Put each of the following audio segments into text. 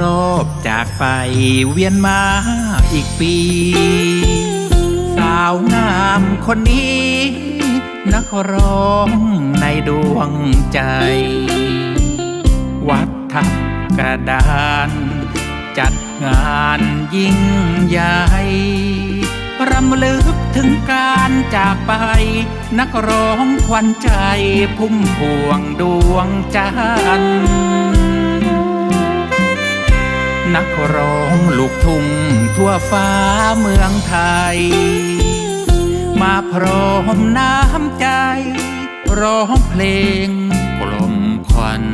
รอบจากไปเวียนมาอีกปี สาวงามคนนี้ นักร้องในดวงใจ วัดทับกระดาน จัดงานยิ่งใหญ่รำลึกถึงการจากไป นักร้องขวัญใจพุ่มพวงดวงจันทร์ นักร้องลูกทุ่งทั่วฟ้าเมืองไทย มาพร้อมน้ำใจ ร้องเพลงกลมควัน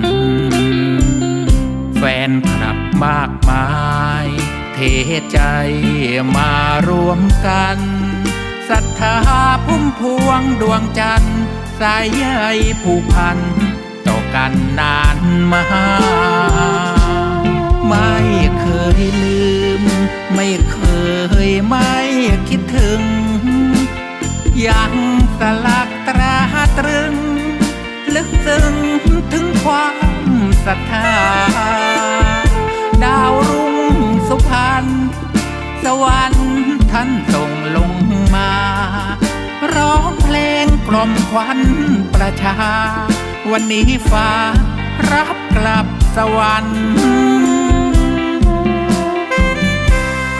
แฟนคลับมากมาย เทใจมารวมกันศรัทธาพุ่มพวงดวงจันทร์สายใยผูกพัน ต่อกันนานมา ศรัทธา ดาวรุ่งสุพรรณสวรรค์ท่านส่งลงมา ร้องเพลงกล่อมขวัญประชา วันนี้ฟ้ารับกลับสวรรค์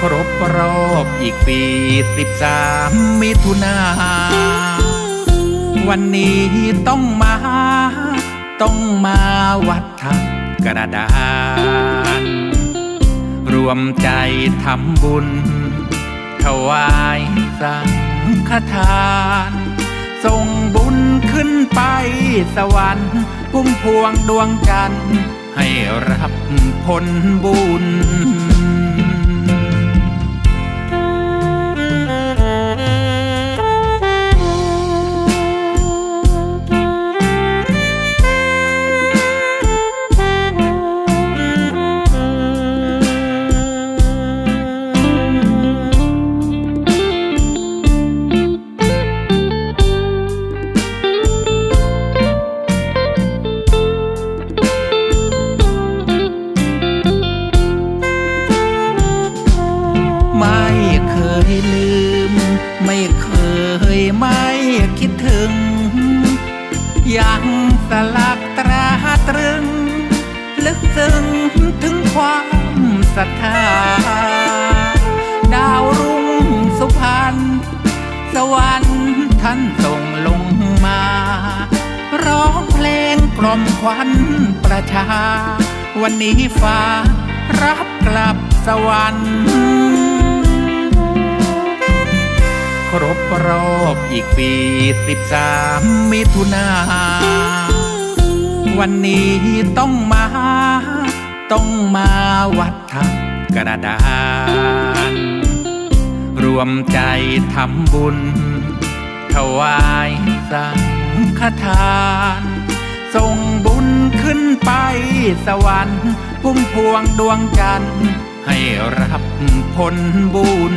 ครบรอบอีกปีสิบสามมิถุนาวันนี้ต้องมา ต้องมาวัดทับกระดาน รวมใจทำบุญ ถวายสังฆทาน ส่งบุญขึ้นไปสวรรค์พุ่มพวงดวงจันทร์ให้รับผลบุญ เคยลืม ไม่เคยไม่คิดถึง ยังสลักตราตรึง ลึกซึ้งถึงความศรัทธา ดาวรุ่งสุพรรณสวรรค์ท่านส่งลงมา ร้องเพลงกล่อมขวัญประชา วันนี้ฟ้ารับกลับสวรรค์ รบรอบอีกปีสิบสามมิถุนาวันนี้ต้องมา ต้องมาวัดทับกระดาน รวมใจทำบุญ ถวายสังฆทาน ส่งบุญขึ้นไปสวรรค์พุ่มพวงดวงจันทร์ให้รับผลบุญ